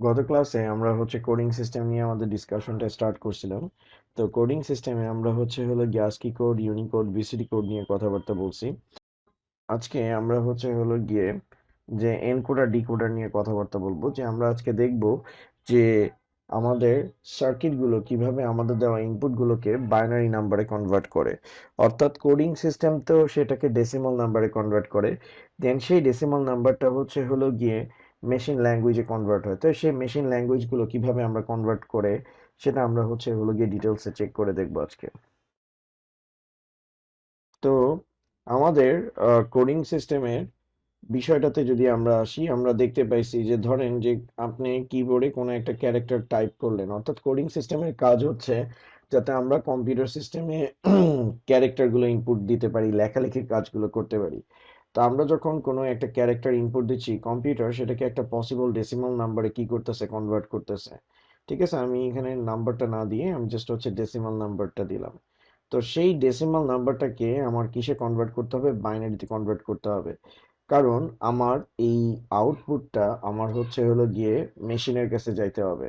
গত ক্লাসে আমরা হচ্ছে কোডিং সিস্টেম নিয়ে আমাদের ডিসকাশনটা স্টার্ট করছিলাম। তো কোডিং সিস্টেমে আমরা হচ্ছে হলো গ্যাসকি কোড ইউনিকোড বিসিডি কোড নিয়ে কথাবার্তা বলছি। আজকে আমরা হচ্ছে হলো গিয়ে যে এনকোডার ডিকোডার নিয়ে কথাবার্তা বলব। যে আমরা আজকে দেখব যে আমাদের সার্কিটগুলো কীভাবে আমাদের দেওয়া ইনপুটগুলোকে বাইনারি নাম্বারে কনভার্ট করে। অর্থাৎ কোডিং সিস্টেম তো সেটাকে ডেসিমাল নাম্বারে কনভার্ট করে। দেন সেই ডেসিমাল নাম্বারটা হচ্ছে হলো গিয়ে মেশিন ল্যাঙ্গুয়েজে কনভার্ট হয়। তো সেই মেশিন ল্যাঙ্গুয়েজগুলো কীভাবে আমরা কনভার্ট করে, সেটা আমরা হচ্ছে হলো গিয়ে ডিটেলসে চেক করে দেখব আজকে। তো আমাদের কোডিং সিস্টেমের বিষয়টাতে যদি আমরা আসি, আমরা দেখতে পাইছি যে ধরেন যে আপনি কিবোর্ডে কোনো একটা ক্যারেক্টার টাইপ করলেন, অর্থাৎ কোডিং সিস্টেমের কাজ হচ্ছে যাতে আমরা কম্পিউটার সিস্টেমে ক্যারেক্টারগুলো ইনপুট দিতে পারি, লেখালেখির কাজগুলো করতে পারি। তো আমরা যখন কোনো একটা ক্যারেক্টার ইনপুট দিচ্ছি কম্পিউটার সেটাকে একটা পসিবল ডেসিমাল নাম্বারে কি করতেছে কনভার্ট করতেছে। ঠিক আছে? আমি এখানে নাম্বারটা না দিয়ে আমি জাস্ট হচ্ছে ডেসিমাল নাম্বারটা দিলাম। তো সেই ডেসিমাল নাম্বারটাকে আমার কিসে কনভার্ট করতে হবে? বাইনারিতে কনভার্ট করতে হবে। কারণ আমার এই আউটপুটটা আমার হচ্ছে হলো গিয়ে মেশিনের কাছে যাইতে হবে।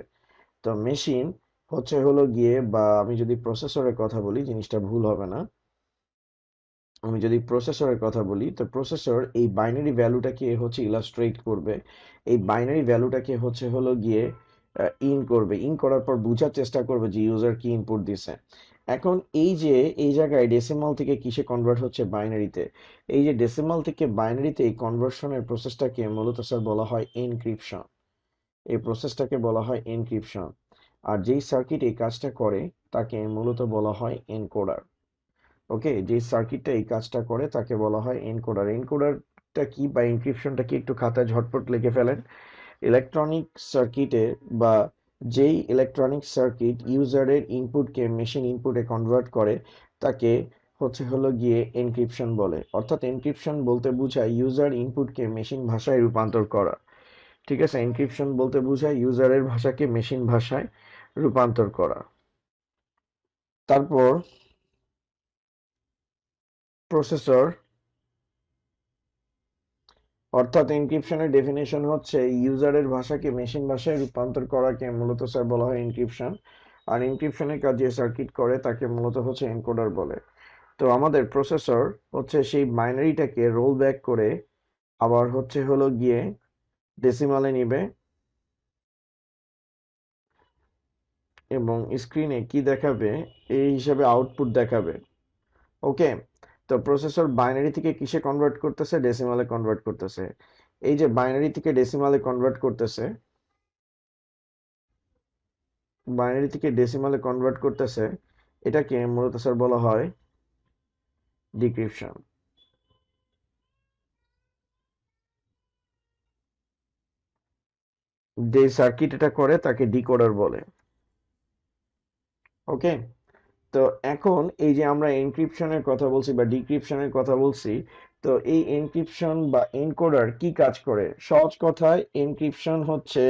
তো মেশিন হচ্ছে হলো গিয়ে বা আমি যদি প্রসেসরের কথা বলি, জিনিসটা ভুল হবে না। আমি যদি প্রসেসরের কথা বলি, তো প্রসেসর এই বাইনারি ভ্যালুটাকে হচ্ছে ইলাস্ট্রেট করবে। এই বাইনারি ভ্যালুটাকে হচ্ছে হলো গিয়ে ইন করবে। ইন করার পর বোঝার চেষ্টা করবে যে ইউজার কি ইনপুট দিছে। এখন এই যে, এই জায়গায় ডেসিমাল থেকে কিসে কনভার্ট হচ্ছে বাইনারিতে এই যে ডেসিমাল থেকে বাইনারিতে এই কনভার্সনের প্রসেসটাকে মূলত স্যার বলা হয় এনক্রিপশন এই প্রসেসটাকে বলা হয় এনক্রিপশন আর যেই সার্কিট এই কাজটা করে, তাকে মূলত বলা হয় এনকোডার ওকে, যে সার্কিটটা এই কাজটা করে তাকে বলা হয় এনকোডার এনকোডারটা কি বা এনক্রিপশনটা কি একটু খাতায় ঝটপট লিখে ফেলেন। ইলেকট্রনিক সার্কিটে বা যেই ইলেকট্রনিক সার্কিট ইউজারের ইনপুটকে মেশিন ইনপুটে কনভার্ট করে, তাকে হচ্ছে হলো গিয়ে এনক্রিপশন বলে। অর্থাৎ এনক্রিপশন বলতে বোঝায় ইউজার ইনপুটকে মেশিন ভাষায় রূপান্তর করা। ঠিক আছে? এনক্রিপশন বলতে বোঝায় ইউজারের ভাষাকে মেশিন ভাষায় রূপান্তর করা। তারপর প্রসেসর অর্থাৎ এনক্রিপশনের ডেফিনেশন হচ্ছে ইউজারের ভাষাকে মেশিন ভাষায় রূপান্তর করাকে মূলত স্যার বলা হয় এনক্রিপশন আর এনক্রিপশনের কাজ যে সার্কিট করে তাকে মূলত হচ্ছে এনকোডার বলে। তো আমাদের প্রসেসর হচ্ছে সেই বাইনারিটাকে রোল ব্যাক করে আবার হচ্ছে হলো গিয়ে ডেসিমালে নিবে এবং স্ক্রিনে কি দেখাবে? এই হিসাবে আউটপুট দেখাবে। ওকে তো প্রসেসর বাইনারি থেকে কিসে কনভার্ট করতেছে? ডেসিমালে কনভার্ট করতেছে। এই যে বাইনারি থেকে ডেসিমালে কনভার্ট করতেছে বাইনারি থেকে ডেসিমালে কনভার্ট করতেছে, এটাকে মূলত স্যার বলা হয় ডিক্রিপশন যে সার্কিট এটা করে, তাকে ডিকোডার বলে। ওকে তো এখন এই যে আমরা এনক্রিপশনের কথা বলছি বা ডিক্রিপশনের কথা বলছি, তো এই এনক্রিপশন বা এনকোডার কি কাজ করে? সহজ কথায় এনক্রিপশন হচ্ছে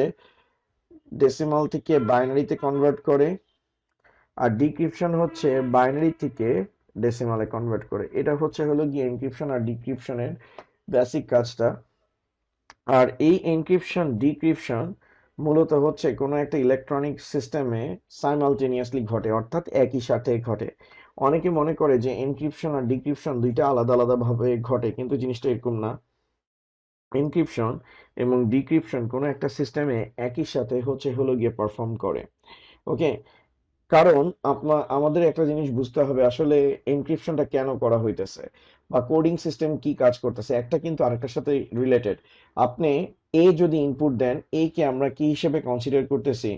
ডেসিমাল থেকে বাইনারিতে কনভার্ট করে, আর ডিক্রিপশন হচ্ছে বাইনারি থেকে ডেসিমালে কনভার্ট করে। এটা হচ্ছে হলো গিয়ে এনক্রিপশন আর ডিক্রিপশনের বেসিক কাজটা। আর এই এনক্রিপশন ডিক্রিপশন মূলত হচ্ছে কোনো একটা ইলেকট্রনিক সিস্টেমে সাইমালটেনিয়াসলি ঘটে, অর্থাৎ একই সাথে ঘটে। অনেকে মনে করে যে এনক্রিপশন আর ডিক্রিপশন দুইটা আলাদা আলাদাভাবে ঘটে, কিন্তু জিনিসটা এরকম না। এনক্রিপশন এবং ডিক্রিপশন কোনো একটা সিস্টেমে একই সাথে হচ্ছে হলো গিয়ে পারফর্ম করে। ওকে কারণ আপনার আমাদের একটা জিনিস বুঝতে হবে আসলে এনক্রিপশনটা কেন করা হইতেছে? বা কোডিং সিস্টেম কি কাজ করতেছে, একটা কিন্তু আরেকটার সাথে রিলেটেড আপনি এ যদি ইনপুট দেন এ কে আমরা কি হিসেবে কনসিডার করতেছি?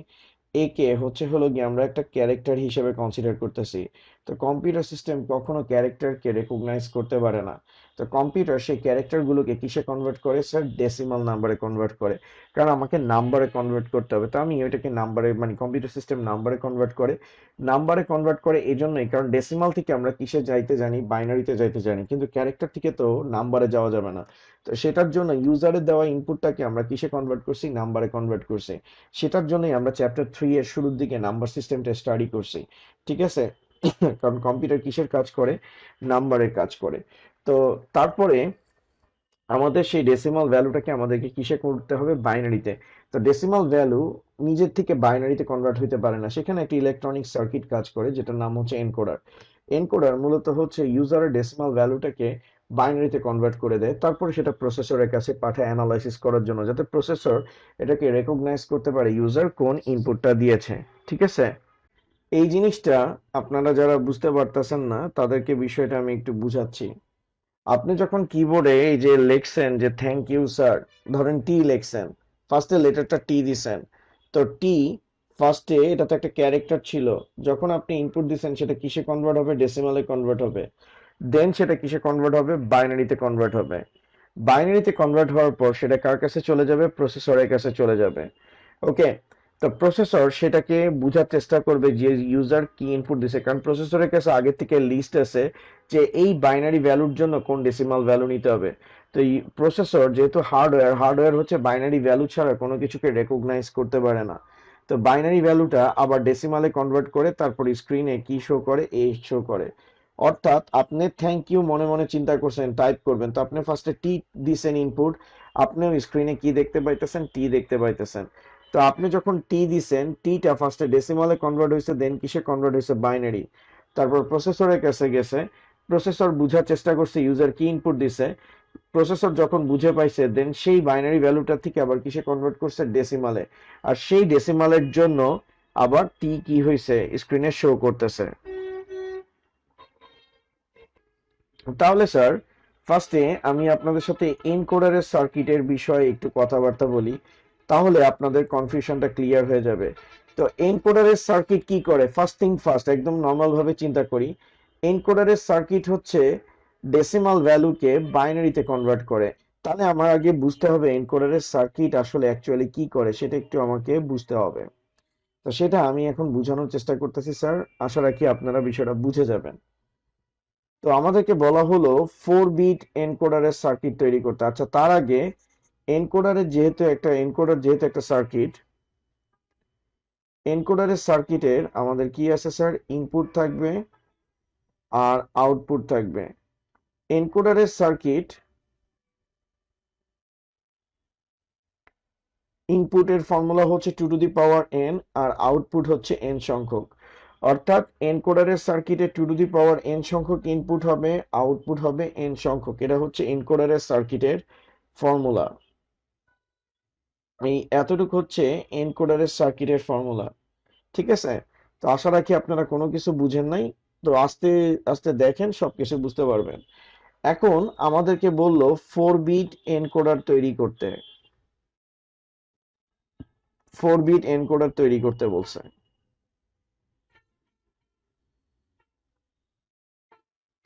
এ কে হচ্ছে হলো গিয়ে আমরা একটা ক্যারেক্টার হিসেবে কনসিডার করতেছি। তো কম্পিউটার সিস্টেম কখনো ক্যারেক্টারকে রেকগনাইজ করতে পারে না। তো কম্পিউটার সেই ক্যারেক্টারগুলোকে কিসে কনভার্ট করে? স্যার ডেসিমাল নাম্বারে কনভার্ট করে। কারণ আমাকে নাম্বারে কনভার্ট করতে হবে। তো আমি ওইটাকে নাম্বারে মানে কম্পিউটার সিস্টেম নাম্বারে কনভার্ট করে। নাম্বারে কনভার্ট করে এই জন্যই কারণ ডেসিমাল থেকে আমরা কিসে যাইতে জানি? বাইনারিতে যাইতে জানি। কিন্তু ক্যারেক্টার থেকে তো নাম্বারে যাওয়া যাবে না। তো সেটার জন্য ইউজারের দেওয়া ইনপুটটাকে আমরা কিসে কনভার্ট করছি? নাম্বারে কনভার্ট করছি। সেটার জন্যই আমরা চ্যাপ্টার থ্রি এর শুরুর দিকে নাম্বার সিস্টেমটা স্টাডি করছি। ঠিক আছে? কারণ কম্পিউটার কিসের কাজ করে? নাম্বারের কাজ করে। তো তারপরে আমাদের সেই ডেসিমাল ভ্যালুটাকে আমাদেরকে কিসে করতে হবে? বাইনারিতে তো ডেসিমাল ভ্যালু নিজের থেকে বাইনারিতে কনভার্ট হইতে পারে না। সেখানে একটি ইলেকট্রনিক সার্কিট কাজ করে, যেটার নাম হচ্ছে এনকোডার এনকোডার মূলত হচ্ছে ইউজারের ডেসিমাল ভ্যালুটাকে বাইনারিতে কনভার্ট করে দেয়। তারপরে সেটা প্রসেসরের কাছে পাঠায় অ্যানালাইসিস করার জন্য, যাতে প্রসেসর এটাকে রেকগনাইজ করতে পারে ইউজার কোন ইনপুটটা দিয়েছে। ঠিক আছে? এই জিনিসটা আপনারা যারা বুঝতে পারতেছেন না, তাদেরকে বিষয়টা আমি একটু বুঝাচ্ছি। আপনি যখন কিবোর্ডে এই যে লেখছেন যে থ্যাংক ইউ স্যার ধরেন টি লেখছেন ফার্স্টে লেটারটা টি দিছেন, তো টি ফার্স্টে এটা তো একটা ক্যারেক্টার ছিল, যখন আপনি ইনপুট দিছেন সেটা কিসে কনভার্ট হবে? ডেসিমালে কনভার্ট হবে। দেন সেটা কিসে কনভার্ট হবে? বাইনারিতে কনভার্ট হবে। বাইনারিতে কনভার্ট হওয়ার পর সেটা কার কাছে চলে যাবে? প্রসেসরের কাছে চলে যাবে। ওকে তো প্রসেসর সেটাকে বোঝার চেষ্টা করবে যে ইউজার কি ইনপুট দিছে। কারণ প্রসেসরের কাছে আগে থেকে লিস্ট আছে যে এই বাইনারি ভ্যালুর জন্য কোন ডেসিমাল ভ্যালু নিতে হবে। তো এই প্রসেসর যেহেতু হার্ডওয়্যার হার্ডওয়্যার হচ্ছে বাইনারি ভ্যালু ছাড়া কোনো কিছুকে রেকগনাইজ করতে পারে না। তো বাইনারি ভ্যালুটা আবার ডেসিমালে কনভার্ট করে তারপর স্ক্রিনে কি শো করে? এ শো করে। অর্থাৎ আপনি থ্যাংক ইউ মনে মনে চিন্তা করছেন টাইপ করবেন। তো আপনি ফার্স্টে টি দিছেন ইনপুট আপনিও স্ক্রিনে কি দেখতে পাইতেছেন? টি দেখতে পাইতেছেন। তো আপনি যখন টি দিছেন টিটা ফার্স্টে ডেসিমালে কনভার্ট হয়েছে দেন কিসে কনভার্ট হয়েছে বাইনারি তারপর প্রসেসরের কাছে গেছে। প্রসেসর বুঝার চেষ্টা করছে ইউজার কি ইনপুট দিছে? প্রসেসর যখন বুঝে পাইছে দেন সেই বাইনারি ভ্যালুটা থেকে আবার কিসে কনভার্ট করছে? ডেসিমালে আর সেই ডেসিমালের জন্য আবার টি কি হয়েছে স্ক্রিনে শো করতেছে। তাহলে স্যার ফার্স্টে আমি আপনাদের সাথে এনকোডারের সার্কিটের বিষয়ে একটু কথাবার্তা বলি। তাহলে আপনাদের কনফিউশনটা ক্লিয়ার হয়ে যাবে। তো এনকোডারের সার্কিট কি করে? ফার্স্ট থিং ফার্স্ট একদম নর্মাল ভাবে চিন্তা করি। এনকোডারের সার্কিট হচ্ছে ডেসিমাল ভ্যালুকে বাইনারিতে কনভার্ট করে। তাহলে আমার আগে বুঝতে হবে এনকোডারের সার্কিট আসলে অ্যাকচুয়ালি কি করে, সেটা একটু আমাকে বুঝতে হবে। তো সেটা আমি এখন বোঝানোর চেষ্টা করতেছি, স্যার। আশা রাখি আপনারা বিষয়টা বুঝে যাবেন। তো আমাদেরকে বলা হলো ফোর বিট এনকোডারের সার্কিট তৈরি করতে। আচ্ছা তার আগে এনকোডারের যেহেতু একটা এনকোডার যেহেতু একটা সার্কিট এনকোডারের সার্কিটের আমাদের কি আছে স্যার ইনপুট থাকবে আর আউটপুট থাকবে। এনকোডারের সার্কিট ইনপুটের ফর্মুলা হচ্ছে two to the power N R output হচ্ছে এন সংখ্যক। অর্থাৎ এনকোডারের সার্কিটে two to the power N সংখ্যক ইনপুট হবে আউটপুট হবে এন সংখ্যক। এটা হচ্ছে এনকোডারের সার্কিটের ফর্মুলা এই এতটুকু হচ্ছে এনকোডারের সার্কিটের ফর্মুলা, ঠিক আছে? তো আশা রাখি আপনারা কোনো কিছু বুঝেন নাই। তো আস্তে আস্তে দেখেন, সবকিছু বুঝতে পারবেন। এখন আমাদেরকে বলল ফোর বিট এনকোডার তৈরি করতে। ফোর বিট এনকোডার তৈরি করতে বলছে।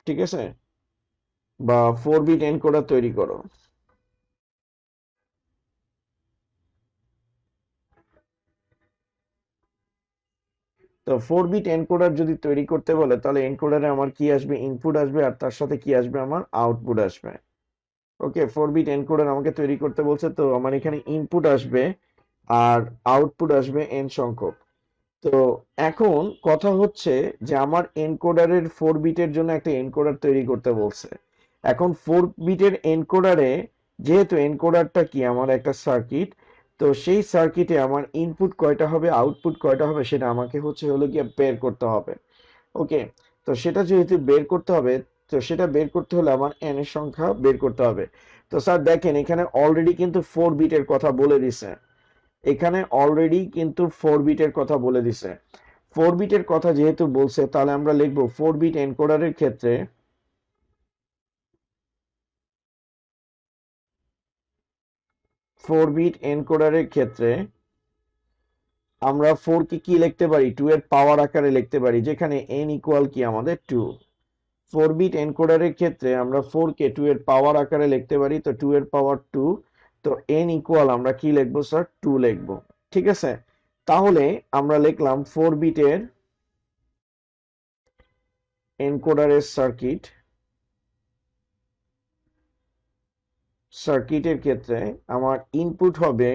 ঠিক আছে? বা ফোর বিট এনকোডার তৈরি করো। তো ফোর বিট এনকোডার যদি তৈরি করতে বলে, তাহলে এনকোডারে আমার কি আসবে? ইনপুট আসবে, আর তার সাথে কি আসবে? আমার আউটপুট আসবে। ওকে ফোর বিট এনকোডার আমাকে তৈরি করতে বলছে, তো আমার এখানে ইনপুট আসবে, আর আউটপুট আসবে এন সংখ্যক। তো এখন কথা হচ্ছে যে আমার এনকোডারের ফোর বিটের জন্য একটা এনকোডার তৈরি করতে বলছে। এখন ফোর বিটের এনকোডারে যেহেতু এনকোডারটা কি? আমার একটা সার্কিট তো সেই সার্কিটে আমার ইনপুট কয়টা হবে আউটপুট কয়টা হবে, সেটা আমাকে হচ্ছে হলো গিয়ে বের করতে হবে। ওকে তো সেটা যেহেতু বের করতে হবে, তো সেটা বের করতে হলে আমার এন এর সংখ্যা বের করতে হবে। তো স্যার দেখেন, এখানে অলরেডি কিন্তু ফোর বিটের কথা বলে দিছে। এখানে অলরেডি কিন্তু ফোর বিটের কথা বলে দিছে। ফোর বিটের কথা যেহেতু বলছে, তাহলে আমরা লিখব ফোর বিট এনকোডারের ক্ষেত্রে ফোর বিট এনকোডারের ক্ষেত্রে আমরা ফোর কে কি লিখতে পারি? টু এর পাওয়ার আকারে লিখতে পারি, যেখানে এন ইকুয়াল কি আমাদের টু ফোর বিট এনকোডারের ক্ষেত্রে আমরা ফোর কে টু এর পাওয়ার আকারে লিখতে পারি, তো টু এর পাওয়ার টু তো এন ইকুয়াল আমরা কি লিখব স্যার টু লিখব। ঠিক আছে? তাহলে আমরা লিখলাম ফোর বিটের এনকোডারের সার্কিট সার্কিটের ক্ষেত্রে আমার ইনপুট হবে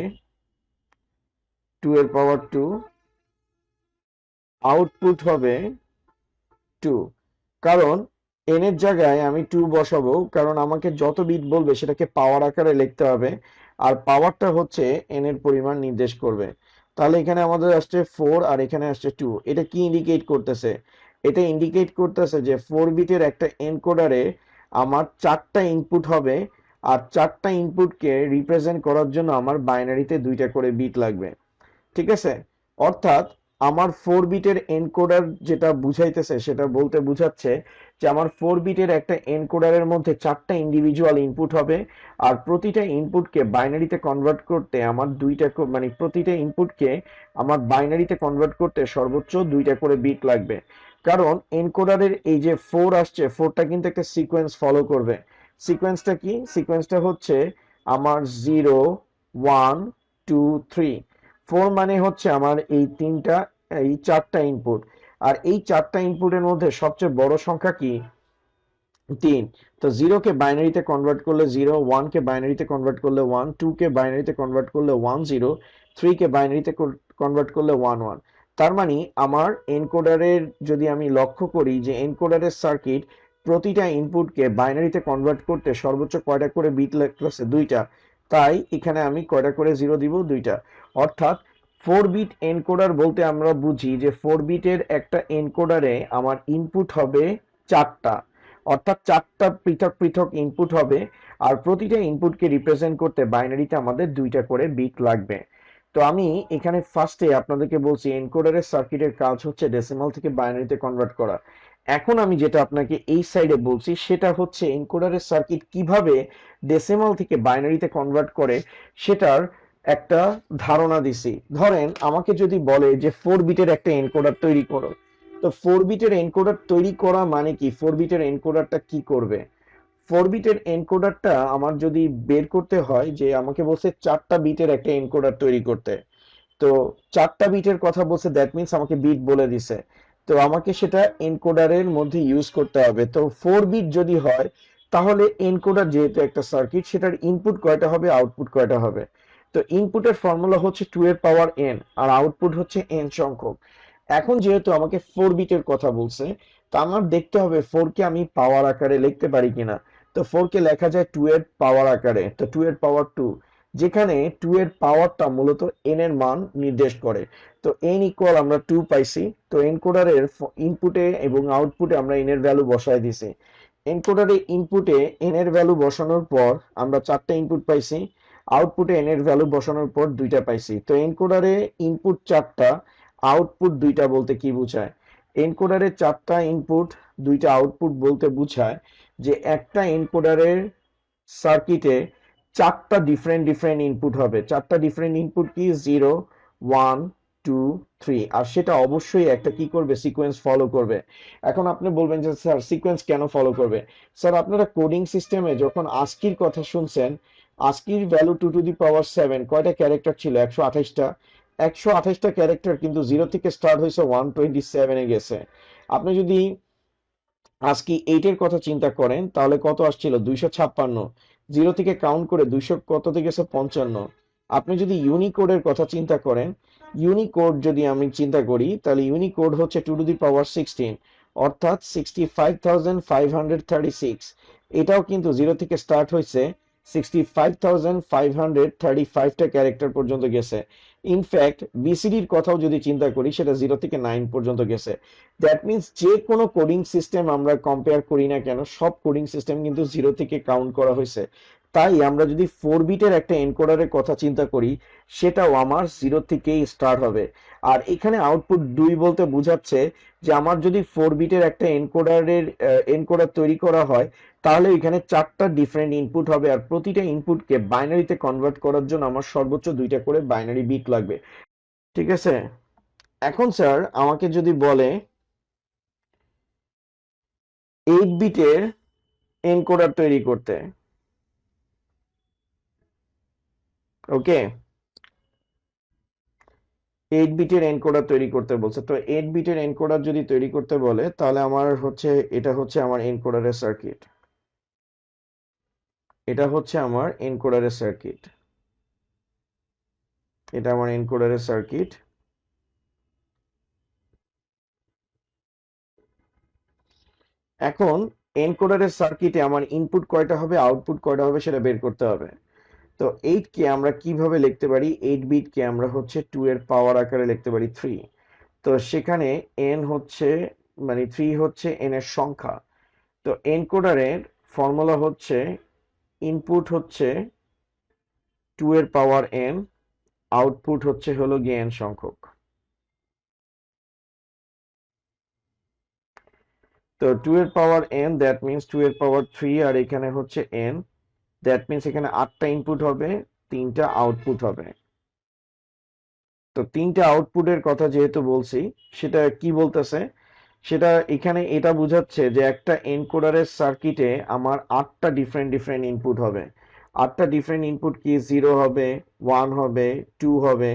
টু এর পাওয়ার টু আউটপুট হবে টু কারণ এন এর জায়গায় আমি টু বসাবো, কারণ আমাকে যত বিট বলবে সেটাকে পাওয়ার আকারে লিখতে হবে, আর পাওয়ারটা হচ্ছে এন এর পরিমাণ নির্দেশ করবে। তাহলে এখানে আমাদের আসছে ফোর আর এখানে আসছে টু এটা কি ইন্ডিকেট করতেছে? এটা ইন্ডিকেট করতেছে যে ফোর বিটের একটা এনকোডারে আমার চারটা ইনপুট হবে আর চারটা ইনপুটকে রিপ্রেজেন্ট করার জন্য আমার বাইনারিতে দুইটা করে বিট লাগবে। ঠিক আছে? অর্থাৎ আমার ফোর বিটের এনকোডার যেটা বুঝাইতেছে, সেটা বলতে বুঝাচ্ছে যে আমার ফোর বিটের একটা এনকোডারের মধ্যে চারটা ইন্ডিভিজুয়াল ইনপুট হবে আর প্রতিটা ইনপুটকে বাইনারিতে কনভার্ট করতে আমার দুইটা মানে প্রতিটা ইনপুটকে আমার বাইনারিতে কনভার্ট করতে সর্বোচ্চ দুইটা করে বিট লাগবে। কারণ এনকোডারের এই যে ফোর আসছে ফোরটা কিন্তু একটা সিকোয়েন্স ফলো করবে। সিকোয়েন্সটা কি? সিকোয়েন্সটা হচ্ছে আমার zero one two three four মানে হচ্ছে আমার এই তিনটা, এই চারটা ইনপুট আর এই চারটা ইনপুটের মধ্যে সবচেয়ে বড় সংখ্যা কি? তিন। তো জিরোকে বাইনারিতে কনভার্ট করলে জিরো ওয়ানকে বাইনারিতে কনভার্ট করলে ওয়ান টুকে বাইনারিতে কনভার্ট করলে ওয়ান জিরো থ্রিকে বাইনারিতে কনভার্ট করলে ওয়ান ওয়ান তার মানে আমার এনকোডারের যদি আমি লক্ষ্য করি যে এনকোডারের সার্কিট প্রতিটা ইনপুটকে বাইনারিতে কনভার্ট করতে সর্বোচ্চ কয়টা করে বিট লাগতেছে? দুইটা। তাই এখানে আমি কয়টা করে জিরো দিব? দুইটা। অর্থাৎ ফোর বিট এনকোডার বলতে আমরা বুঝি যে ফোর বিটের একটা এনকোডারে আমার ইনপুট হবে চারটা। অর্থাৎ চারটা পৃথক পৃথক ইনপুট হবে আর প্রতিটা ইনপুটকে রিপ্রেজেন্ট করতে বাইনারিতে আমাদের দুইটা করে বিট লাগবে। তো আমি এখানে ফার্স্টে আপনাদেরকে বলছি এনকোডারের সার্কিটের কাজ হচ্ছে ডেসিমাল থেকে বাইনারিতে কনভার্ট করা। এখন আমি যেটা আপনাকে এই সাইডে বলছি, সেটা হচ্ছে এনকোডারের সার্কিট কীভাবে ডেসিমাল থেকে বাইনারিতে কনভার্ট করে, সেটার একটা ধারণা দিছি। ধরেন, আমাকে যদি বলে যে ফোর বিটের একটা এনকোডার তৈরি করো, তো ফোর বিটের এনকোডার তৈরি করা মানে কি? ফোর বিটের এনকোডারটা কি করবে? ফোর বিটের এনকোডারটা আমার যদি বের করতে হয় যে আমাকে বলছে চারটা বিটের একটা এনকোডার তৈরি করতে, তো চারটা বিটের কথা বলছে দ্যাট মিন্স আমাকে বিট বলে দিছে। তো আমাকে সেটা এনকোডারের মধ্যে ইউজ করতে হবে। তো ফোর বিট যদি হয়, তাহলে এনকোডার যেহেতু একটা সার্কিট সেটার ইনপুট কয়টা হবে? আউটপুট কয়টা হবে? তো ইনপুটের ফর্মুলা হচ্ছে টু এর পাওয়ার এন আর আউটপুট হচ্ছে এন সংখ্যক। এখন যেহেতু আমাকে ফোর বিটের কথা বলছে, তো আমার দেখতে হবে ফোর কে আমি পাওয়ার আকারে লিখতে পারি কিনা। তো ফোর কে লেখা যায় টু এর পাওয়ার আকারে, তো টু এর পাওয়ার টু যেখানে টু এর পাওয়ারটা মূলত এন এর মান নির্দেশ করে। তো এন ইকুয়াল আমরা টু পাইছি, তো এনকোডারের ইনপুটে এবং আউটপুটে আমরা এন এর ভ্যালু বসায় দিছি। এনকোডারে ইনপুটে এন এর ভ্যালু বসানোর পর আমরা চারটা ইনপুট পাইছি আউটপুটে এন এর ভ্যালু বসানোর পর দুইটা পাইছি। তো এনকোডারে ইনপুট চারটা আউটপুট দুইটা বলতে কি বোঝায়? এনকোডারে চারটা ইনপুট দুইটা আউটপুট বলতে বোঝায় যে একটা এনকোডারের সার্কিটে চারটা ডিফারেন্ট ডিফারেন্ট ইনপুট হবে। চারটা ডিফারেন্ট ইনপুট কি? জিরো ওয়ান টু থ্রি আর সেটা অবশ্যই একটা কি করবে? সিকোয়েন্স ফলো করবে। এখন আপনি বলবেন যে, স্যার সিকোয়েন্স কেন ফলো করবে? স্যার, আপনারা কোডিং সিস্টেমে যখন আস্কির কথা শুনছেন আস্কির value two to the power seven কয়টা ক্যারেক্টার ছিল? একশো আঠাশটা। একশো আঠাশটা ক্যারেক্টার কিন্তু জিরো থেকে স্টার্ট হয়েছে ওয়ান টোয়েন্টি সেভেনে গেছে। আপনি যদি আজকে এইটের কথা চিন্তা করেন, তাহলে কত আসছিল? দুইশো ছাপ্পান্ন। জিরো থেকে কাউন্ট করে দুইশো কততে গেছে পঞ্চান্ন। আপনি যদি ইউনিকোডের কথা চিন্তা করেন ইউনিকোড যদি আমি চিন্তা করি, তাহলে ইউনিকোড হচ্ছে two to the power sixteen অর্থাৎ sixty five thousand five hundred thirty six এটাও কিন্তু জিরো থেকে স্টার্ট হয়েছে। ফাইভটা ক্যারেক্টার পর্যন্ত গেছে। ইনফ্যাক্ট বিসিডির কথাও যদি চিন্তা করি, সেটা জিরো থেকে নাইন পর্যন্ত গেছে। দ্যাট মিনস যে কোনো কোডিং সিস্টেম আমরা কম্পেয়ার করি না কেন, সব কোডিং সিস্টেম কিন্তু জিরো থেকে কাউন্ট করা হয়েছে। তাই আমরা যদি ফোর বিটের একটা এনকোডারের কথা চিন্তা করি, সেটাও আমার জিরো থেকেই স্টার্ট হবে। আর এখানে আউটপুট দুই বলতে বোঝাচ্ছে যে আমার যদি ফোর বিটের একটা এনকোডারের এনকোডার তৈরি করা হয়, তাহলে এখানে চারটা ডিফারেন্ট ইনপুট হবে। আর প্রতিটা ইনপুটকে বাইনারিতে কনভার্ট করার জন্য আমার সর্বোচ্চ দুইটা করে বাইনারি বিট লাগবে। ঠিক আছে? এখন স্যার আমাকে যদি বলে এইট বিটের এনকোডার তৈরি করতে। ওকে এইট বিটের এনকোডার তৈরি করতে বলছে। তো এইট বিটের এনকোডার যদি তৈরি করতে বলে, তাহলে আমার হচ্ছে, এটা হচ্ছে আমার এনকোডারের সার্কিট এটা হচ্ছে আমার এনকোডারের সার্কিট এটা আমার এনকোডারের সার্কিট এখন এনকোডারের সার্কিটে আমার ইনপুট কয়টা হবে আউটপুট কয়টা হবে সেটা বের করতে হবে। তো এইট কে আমরা কীভাবে লিখতে পারি? এইট বিট কে আমরা হচ্ছে টু এর পাওয়ার আকারে লিখতে পারি থ্রি তো সেখানে এন হচ্ছে মানে থ্রি হচ্ছে এন এর সংখ্যা। তো এনকোডারের ফর্মুলা হচ্ছে ইনপুট হচ্ছে টু এর পাওয়ার এন আউটপুট হচ্ছে হলো এন সংখ্যক। তো টু এর power N that means two এর পাওয়ার থ্রি আর এখানে হচ্ছে এন দ্যাট মিনস এখানে আটটা ইনপুট হবে, তিনটা আউটপুট হবে। তো তিনটা আউটপুটের কথা যেহেতু বলছি, সেটা কি বলতেছে? সেটা এখানে এটা বোঝাচ্ছে যে একটা এনকোডারের সার্কিটে আমার আটটা ডিফারেন্ট ডিফারেন্ট ইনপুট হবে। আটটা ডিফারেন্ট ইনপুট কি? জিরো হবে ওয়ান হবে টু হবে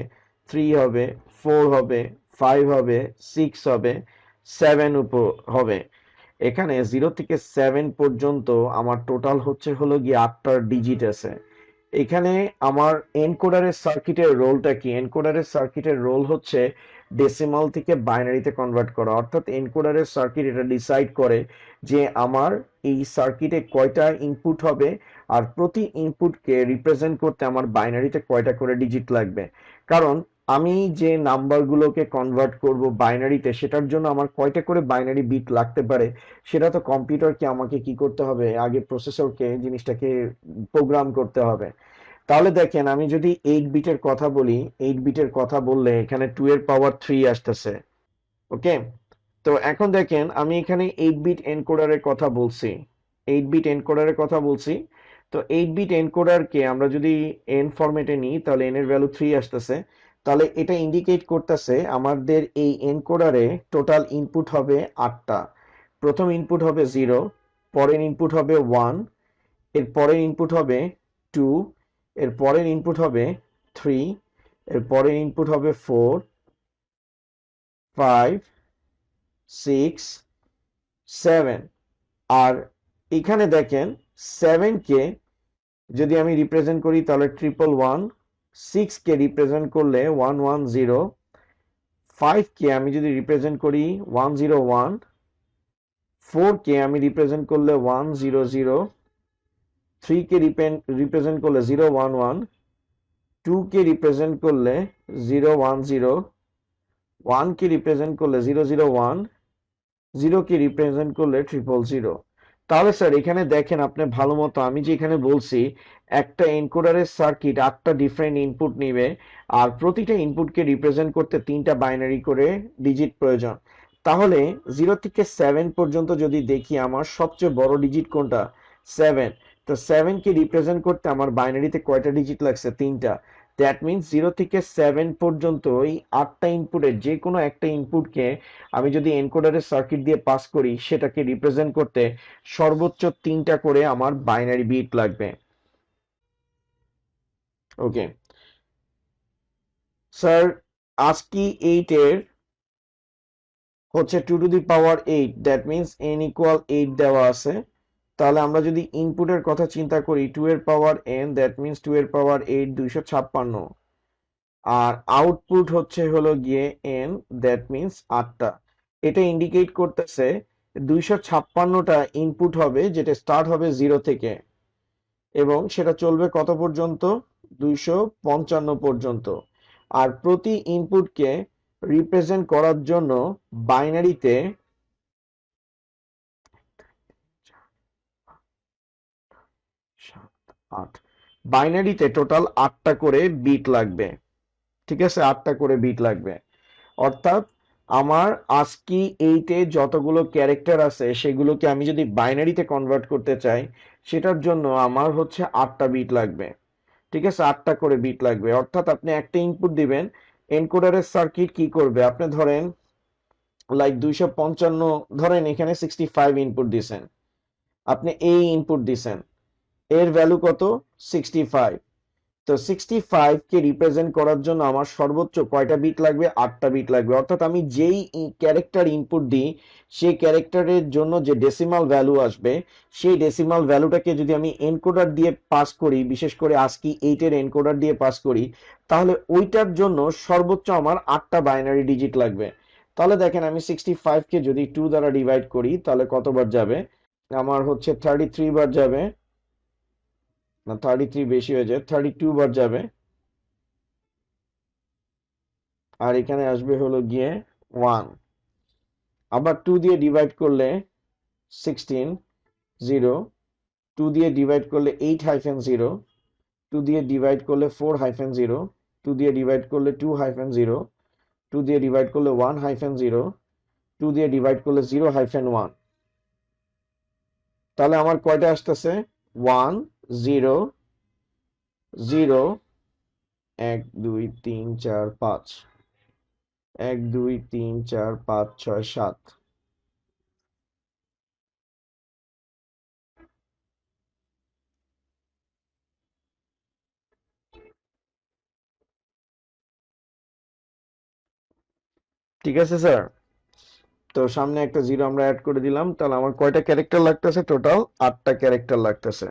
থ্রি হবে ফোর হবে ফাইভ হবে সিক্স হবে সেভেন উপর হবে। এখানে জিরো থেকে সেভেন পর্যন্ত আমার টোটাল হচ্ছে হলো গিয়ে আটটার ডিজিট আছে। এখানে আমার এনকোডারের সার্কিটের রোলটা কি? এনকোডারের সার্কিটের রোল হচ্ছে ডেসিমাল থেকে বাইনারিতে কনভার্ট করা। অর্থাৎ এনকোডারের সার্কিট এটা ডিসাইড করে যে আমার এই সার্কিটে কয়টা ইনপুট হবে আর প্রতি ইনপুটকে রিপ্রেজেন্ট করতে আমার বাইনারিতে কয়টা করে ডিজিট লাগবে। কারণ আমি যে নাম্বারগুলোকে কনভার্ট করব বাইনারিতে সেটার জন্য আমার কয়টা করে বাইনারি বিট লাগতে পারে? সেটা তো কম্পিউটারকে আমাকে কি করতে হবে? আগে প্রসেসরকে জিনিসটাকে প্রোগ্রাম করতে হবে। তাহলে দেখেন, আমি যদি এইট বিটের কথা বলি এইট বিটের কথা বললে এখানে টু এর পাওয়ার থ্রি আসতেছে। ওকে তো এখন দেখেন, আমি এখানে এইট বিট এনকোডারের কথা বলছি। এইট বিট এনকোডারের কথা বলছি। তো এইট বিট এনকোডারকে আমরা যদি এন ফরম্যাটে নিই, তাহলে এন এর ভ্যালু থ্রি আসতেছে। তাহলে এটা ইন্ডিকেট করতেছে আমাদের এই এনকোডারে টোটাল ইনপুট হবে আটটা। প্রথম ইনপুট হবে জিরো পরের ইনপুট হবে ওয়ানের পরের ইনপুট হবে টু এর পরের ইনপুট হবে থ্রি এর পরের ইনপুট হবে ফোর ফাইভ সিক্স সেভেন আর এখানে দেখেন সেভেনকে যদি আমি রিপ্রেজেন্ট করি তাহলে ট্রিপল ওয়ান সিক্সকে রিপ্রেজেন্ট করলে ওয়ান ওয়ান জিরো ফাইভকে আমি যদি রিপ্রেজেন্ট করি ওয়ান জিরো ওয়ান ফোরকে আমি রিপ্রেজেন্ট করলে ওয়ান জিরো জিরো থ্রিকে রিপ্রেজেন্ট করলে জিরো ওয়ান ওয়ান টুকে রিপ্রেজেন্ট করলে জিরো ওয়ান জিরো ওয়ানকে রিপ্রেজেন্ট করলে জিরো জিরো ওয়ান জিরোকে রিপ্রেজেন্ট করলে ট্রিপল জিরো তাহলে স্যার, এখানে দেখেন আপনি ভালো মতো, আমি যে এখানে বলছি, একটা এনকোডারের সার্কিট আটটা ডিফারেন্ট ইনপুট নিবে, আর প্রতিটা ইনপুটকে রিপ্রেজেন্ট করতে তিনটা বাইনারি করে ডিজিট প্রয়োজন। তাহলে জিরো থেকে সেভেন পর্যন্ত যদি দেখি, আমার সবচেয়ে বড় ডিজিট কোনটা? সেভেন তো সেভেনকে রিপ্রেজেন্ট করতে আমার বাইনারিতে কয়টা ডিজিট লাগছে? তিনটা। দ্যাট মিনস জিরো থেকে সেভেন পর্যন্ত এই আটটা ইনপুটের যে কোনো একটা ইনপুটকে আমি যদি এনকোডারের সার্কিট দিয়ে পাস করি, সেটাকে রিপ্রেজেন্ট করতে সর্বোচ্চ তিনটা করে আমার বাইনারি বিট লাগবে। ওকে স্যার আজকি এইটের হচ্ছে two to the power eight that means N equal eight দেওয়া আছে। তাহলে আমরা যদি ইনপুটের কথা চিন্তা করি টু এর power N that means two এর পাওয়ার এইট দুইশো ছাপ্পান্ন। আর আউটপুট হচ্ছে হলো গিয়ে এন দ্যাট মিনস আটটা। এটা ইন্ডিকেট করতেছে দুইশো ছাপ্পান্নটা ইনপুট হবে, যেটা স্টার্ট হবে জিরো থেকে। এবং সেটা চলবে কত পর্যন্ত? দুইশো পঞ্চান্ন পর্যন্ত। আর প্রতি ইনপুটকে রিপ্রেজেন্ট করার জন্য বাইনারিতে আট। বাইনারিতে টোটাল আটটা করে বিট লাগবে। ঠিক আছে? আটটা করে বিট লাগবে। অর্থাৎ আমার আজকি এইটে যতগুলো ক্যারেক্টার আছে, সেগুলোকে আমি যদি বাইনারিতে কনভার্ট করতে চাই, সেটার জন্য আমার হচ্ছে আটটা বিট লাগবে। ঠিক আছে? আটটা করে বিট লাগবে। অর্থাৎ আপনি একটা ইনপুট দিবেন এনকোডারের সার্কিট কি করবে? আপনি ধরেন লাইক দুইশো পঞ্চান্ন, ধরেন এখানে সিক্সটি ফাইভ ইনপুট দিছেন। আপনি এই ইনপুট দিছেন। এর ভ্যালু কত? সিক্সটি ফাইভ তো সিক্সটি ফাইভকে রিপ্রেজেন্ট করার জন্য আমার সর্বোচ্চ কয়টা বিট লাগবে? আটটা বিট লাগবে। অর্থাৎ আমি যেই ক্যারেক্টার ইনপুট দিই, সেই ক্যারেক্টারের জন্য যে ডেসিমাল ভ্যালু আসবে, সেই ডেসিমাল ভ্যালুটাকে যদি আমি এনকোডার দিয়ে পাস করি, বিশেষ করে আজকি এইটের এনকোডার দিয়ে পাস করি, তাহলে ওইটার জন্য সর্বোচ্চ আমার আটটা বাইনারি ডিজিট লাগবে। তাহলে দেখেন আমি সিক্সটি ফাইভকে যদি টু দ্বারা ডিভাইড করি, তাহলে কতবার যাবে? আমার হচ্ছে থার্টি থ্রি বার যাবে। না থার্টি থ্রি বেশি হয়ে যায় থার্টি টু বার যাবে। আর এখানে আসবে হলো গিয়ে ওয়ান আবার টু দিয়ে ডিভাইড করলে সিক্সটিন জিরো টু দিয়ে ডিভাইড করলে এইট হাইফেন জিরো টু দিয়ে ডিভাইড করলে ফোর হাইফেন জিরো টু দিয়ে ডিভাইড করলে টু হাইফেন জিরো টু দিয়ে ডিভাইড করলে ওয়ান হাইফেন জিরো টু দিয়ে ডিভাইড করলে জিরো হাইফেন ওয়ান তাহলে আমার কয়টা আসতেছে? ওয়ান জিরো জিরো এক, দুই, তিন, চার, পাঁচ। এক, দুই, তিন, চার, পাঁচ, ছয়, সাত। ঠিক আছে, স্যার? তো সামনে একটা জিরো আমরা অ্যাড করে দিলাম। তাহলে আমার কয়টা ক্যারেক্টার লাগতেছে টোটাল আটটা ক্যারেক্টার লাগতেছে।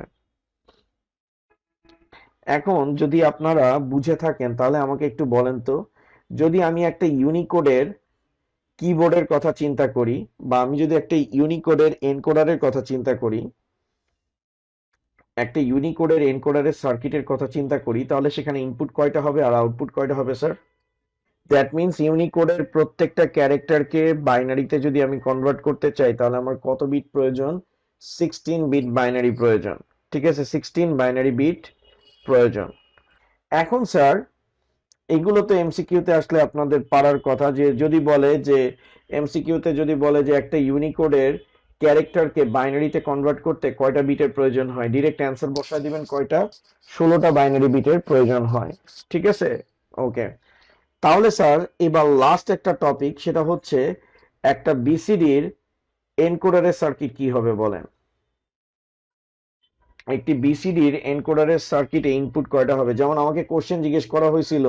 এখন যদি আপনারা বুঝে থাকেন, তাহলে আমাকে একটু বলেন তো, যদি আমি একটা ইউনিকোডের কিবোর্ডের কথা চিন্তা করি, বা আমি যদি একটা ইউনিকোডের এনকোডারের কথা চিন্তা করি, একটা ইউনিকোডের এনকোডারের সার্কিটের কথা চিন্তা করি, তাহলে সেখানে ইনপুট কয়টা হবে আর আউটপুট কয়টা হবে স্যার দ্যাট মিনস ইউনিকোডের প্রত্যেকটা ক্যারেক্টারকে বাইনারিতে যদি আমি কনভার্ট করতে চাই, তাহলে আমার কত বিট প্রয়োজন? সিক্সটিন বিট বাইনারি প্রয়োজন। ঠিক আছে? সিক্সটিন বাইনারি বিট প্রয়োজন। এখন স্যার, এগুলো তো এমসিকিউতে আসলে আপনাদের পারার কথা যে যদি বলে যে এমসিকিউতে যদি বলে যে একটা ইউনিকোডের ক্যারেক্টারকে বাইনারিতে কনভার্ট করতে কয়টা বিটের প্রয়োজন হয়? ডিরেক্ট অ্যান্সার বসায় দিবেন কয়টা? ষোলোটা বাইনারি বিটের প্রয়োজন হয়। ঠিক আছে? ওকে তাহলে স্যার, এবার লাস্ট একটা টপিক সেটা হচ্ছে একটা বিসিডির এনকোডারের সার্কিট কি হবে বলেন? একটি বিসিডির এনকোডারের সার্কিটে ইনপুট কয়টা হবে? যেমন আমাকে কোশ্চেন জিজ্ঞেস করা হয়েছিল,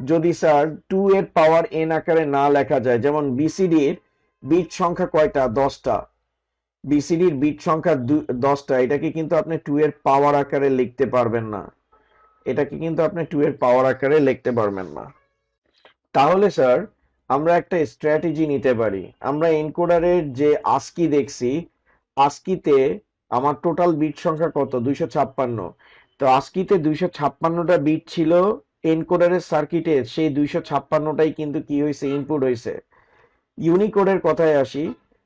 যদি স্যার টু এর পাওয়ার এন আকারে না লেখা যায়, যেমন বিসিডির বিট সংখ্যা কয়টা? দশটা। বিসিডির বিট সংখ্যা দশটা। এটাকে কিন্তু আপনি টু এর পাওয়ার আকারে লিখতে পারবেন না। এটাকে কিন্তু আপনি টু এর পাওয়ার আকারে লিখতে পারবেন না। তাহলে স্যার আমরা একটা স্ট্র্যাটেজি নিতে পারি। আমরা এনকোডারের যে আস্কি দেখছি আস্কিতে আমার টোটাল বিট সংখ্যা কত? দুইশো ছাপ্পান্ন। তো আজকিতে দুইশো ছাপ্পান্নটা বিট ছিল এনকোডারের সার্কিটে সেই দুইশো ছাপ্পান্নটাই কিন্তু কি হয়েছে? ইনপুট হয়েছে। ইউনিকোডের কথায় আসি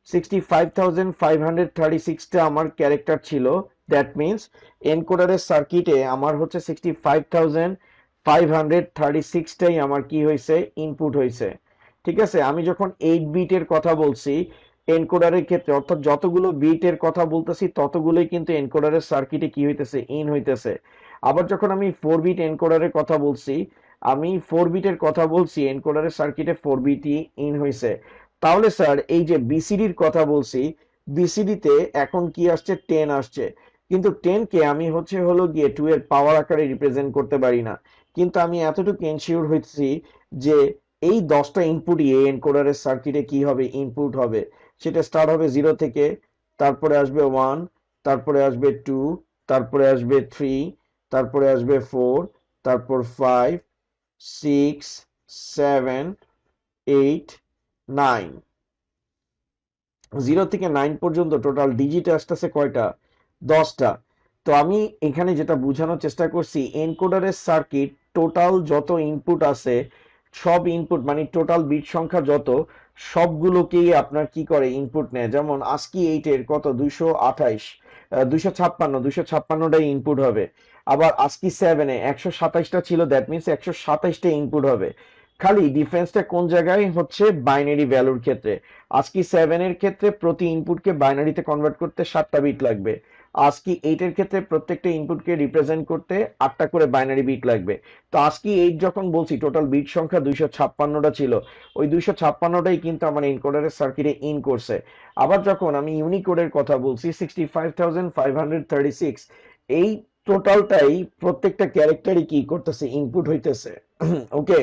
sixty five thousand five hundred thirty সিক্সটা আমার ক্যারেক্টার ছিল। দ্যাট মিনস এনকোডারের সার্কিটে আমার হচ্ছে sixty five thousand five hundred thirty সিক্সটাই আমার কি হয়েছে? ইনপুট হয়েছে। ঠিক আছে? আমি যখন এইট বিটের কথা বলছি এনকোডারের ক্ষেত্রে, অর্থাৎ যতগুলো বিটের কথা বলতেছি, ততগুলোই কিন্তু এনকোডারের সার্কিটে কি হইতেছে? ইন হইতেছে। আবার যখন আমি ফোর বিট এনকোডারের কথা বলছি, আমি ফোর বিটের কথা বলছি এনকোডারের সার্কিটে ফোর বিটই ইন হয়েছে তাহলে স্যার এই যে বিসিডির কথা বলছি বিসিডিতে এখন কি আসছে? টেন আসছে। কিন্তু টেনকে আমি হচ্ছে হলো গিয়ে টু এর পাওয়ার আকারে রিপ্রেজেন্ট করতে পারি না। কিন্তু আমি এতটুকু এনশিওর হয়েছি যে এই দশটা ইনপুটই এই এনকোডারের সার্কিটে কি হবে? ইনপুট হবে। সেটা স্টার্ট হবে জিরো থেকে, তারপরে আসবে ওয়ান তারপরে আসবে টু তারপরে আসবে থ্রি তারপরে আসবে ফোর তারপর five six seven eight nine zero থেকে নাইন পর্যন্ত টোটাল ডিজিট আসতেছে কয়টা? দশটা। তো আমি এখানে যেটা বোঝানোর চেষ্টা করছি এনকোডারের সার্কিট টোটাল যত ইনপুট আছে, সব ইনপুট মানে টোটাল বিট সংখ্যা যত সবগুলোকেই আপনার কি করে ইনপুট নেয়? যেমন আজকি এইটের কত? দুইশো আঠাইশ দুইশো ছাপ্পান্ন, দুইশো ছাপ্পান্নটাই ইনপুট হবে। আবার আজকি সেভেনে একশো সাতাইশটা ছিল দ্যাট মিনস একশো সাতাইশটা ইনপুট হবে। খালি ডিফারেন্সটা কোন জায়গায়? হচ্ছে বাইনারি ভ্যালুর ক্ষেত্রে। আজকি সেভেনের ক্ষেত্রে প্রতি ইনপুটকে বাইনারিতে কনভার্ট করতে সাতটা বিট লাগবে। আজকি এইটের ক্ষেত্রে প্রত্যেকটা ইনপুটকে রিপ্রেজেন্ট করতে আটটা করে বাইনারি বিট লাগবে। তো আজকি এইট যখন বলছি টোটাল বিট সংখ্যা দুইশো ছাপ্পান্নটা ছিল। ওই দুইশো ছাপ্পান্নটাই কিন্তু আমার এনকোডারের সার্কিটে ইন করছে। আবার যখন আমি ইউনিকোডের কথা বলছি sixty five thousand five hundred thirty six এই টোটালটাই প্রত্যেকটা ক্যারেক্টারই কি করতেছে ইনপুট হইতেছে। ওকে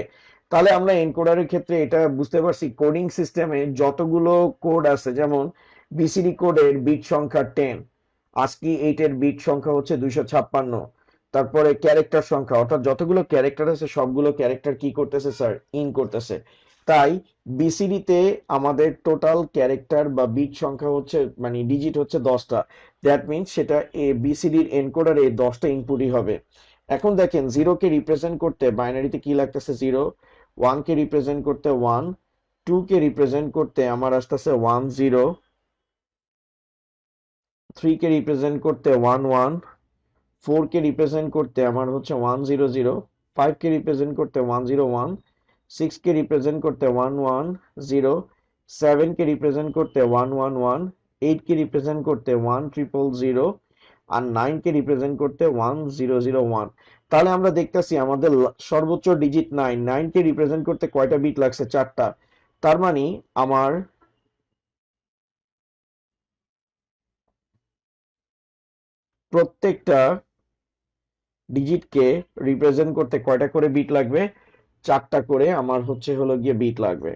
তাহলে আমরা এনকোডারের ক্ষেত্রে এটা বুঝতে পারছি কোডিং সিস্টেমে যতগুলো কোড আছে, যেমন বিসিডি কোডের বিট সংখ্যা টেন আজকি এইটের বিট সংখ্যা হচ্ছে দুইশো ছাপ্পান্ন। তারপরে ক্যারেক্টার সংখ্যা, অর্থাৎ যতগুলো ক্যারেক্টার আছে, সবগুলো ক্যারেক্টার কি করতেছে স্যার ইন করতেছে। তাই বিসিডিতে আমাদের টোটাল ক্যারেক্টার বা বিট সংখ্যা হচ্ছে মানে ডিজিট হচ্ছে দশটা। দ্যাট মিনস সেটা এ বিসিডির এনকোডারে দশটা ইনপুটই হবে। এখন দেখেন জিরোকে রিপ্রেজেন্ট করতে বাইনারিতে কি লাগতেছে জিরো ওয়ানকে রিপ্রেজেন্ট করতে ওয়ান টু কে রিপ্রেজেন্ট করতে আমার আসতেছে ওয়ান জিরো থ্রি কে রিপ্রেজেন্ট করতে ওয়ান ওয়ান ফোর কে রিপ্রেজেন্ট করতে আমার হচ্ছে ওয়ান জিরো জিরো ফাইভ কে রিপ্রেজেন্ট করতে ওয়ান জিরো ওয়ান সিক্স কে রিপ্রেজেন্ট করতে ওয়ান ওয়ান জিরো সেভেন কে রিপ্রেজেন্ট করতে ওয়ান ওয়ান ওয়ান এইট কে রিপ্রেজেন্ট করতে ওয়ান ট্রিপল জিরো আর নাইন কে রিপ্রেজেন্ট করতে ওয়ান জিরো জিরো ওয়ান তাহলে আমরা দেখতেছি আমাদের সর্বোচ্চ ডিজিট নাইন নাইন কে রিপ্রেজেন্ট করতে কয়টা বিট লাগছে? চারটা। তার মানে আমার প্রত্যেকটা ডিজিটকে রিপ্রেজেন্ট করতে কয়টা করে বিট লাগবে? চারটা করে, আমার হচ্ছে হলো গিয়ে বিট লাগবে।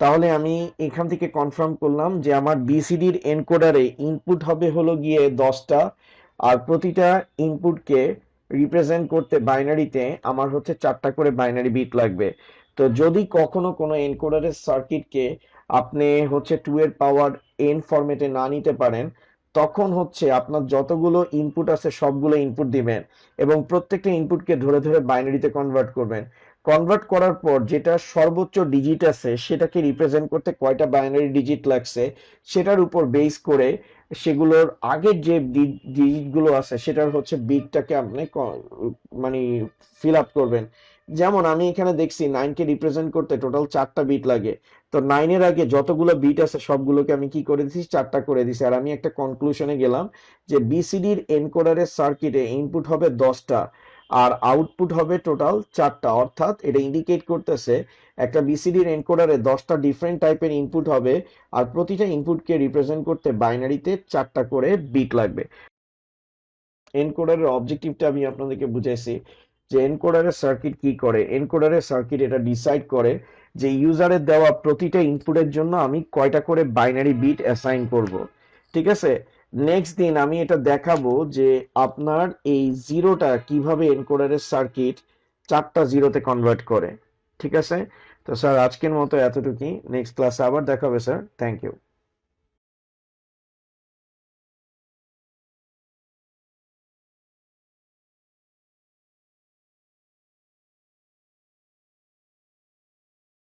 তাহলে আমি এখান থেকে কনফার্ম করলাম যে আমার বিসিডির এনকোডারে ইনপুট হবে হলো গিয়ে দশটা, আর প্রতিটা ইনপুটকে রিপ্রেজেন্ট করতে বাইনারিতে আমার হচ্ছে চারটা করে বাইনারি বিট লাগবে। তো যদি কখনো কোনো এনকোডারের সার্কিটকে আপনি হচ্ছে টু এর পাওয়ার এন ফরম্যাটে না নিতে পারেন, তখন হচ্ছে আপনার যতগুলো ইনপুট আছে সবগুলো ইনপুট দিবেন এবং প্রত্যেকটা ইনপুটকে ধরে ধরে বাইনারিতে কনভার্ট করবেন। কনভার্ট করার পর যেটা সর্বোচ্চ ডিজিট আছে সেটাকে রিপ্রেজেন্ট করতে কয়টা বাইনারি ডিজিট লাগছে সেটার উপর বেস করে সেগুলোর আগের যে ডিজিটগুলো আছে সেটার হচ্ছে বিটটাকে আপনি মানে ফিল আপ করবেন। যেমন আমি এখানে দেখছি নাইনকে রিপ্রেজেন্ট করতে টোটাল চারটা বিট লাগে। তো নাইনের আগে যতগুলো বিট আছে সবগুলোকে আমি কি করে দিছি? চারটা করে দিছি। আর আমি একটা কনক্লুশনে গেলাম যে বিসিডির এনকোডারের সার্কিটে ইনপুট হবে দশটা আর আউটপুট হবে টোটাল চারটা। অর্থাৎ এটা ইন্ডিকেট করতেছে একটা বিসিডির এনকোডারে দশটা ডিফারেন্ট টাইপের ইনপুট হবে আর প্রতিটা ইনপুটকে রিপ্রেজেন্ট করতে বাইনারিতে চারটা করে বিট লাগবে। এনকোডারের অবজেক্টিভটা আমি আপনাদেরকে বুঝাইছি। যে এনকোডারের সার্কিট কি করে এনকোডারের সার্কিট এটা ডিসাইড করে যে ইউজারের দেওয়া প্রতিটা ইনপুটের জন্য আমি কয়টা করে বাইনারি বিট অ্যাসাইন করব। ঠিক আছে? নেক্সট দিন আমি এটা দেখাবো যে আপনার এই জিরোটা কীভাবে এনকোডারের সার্কিট চারটা জিরোতে কনভার্ট করে। ঠিক আছে? তো স্যার আজকের মতো এতটুকুই। নেক্সট ক্লাসে আবার দেখা হবে স্যার থ্যাংক ইউ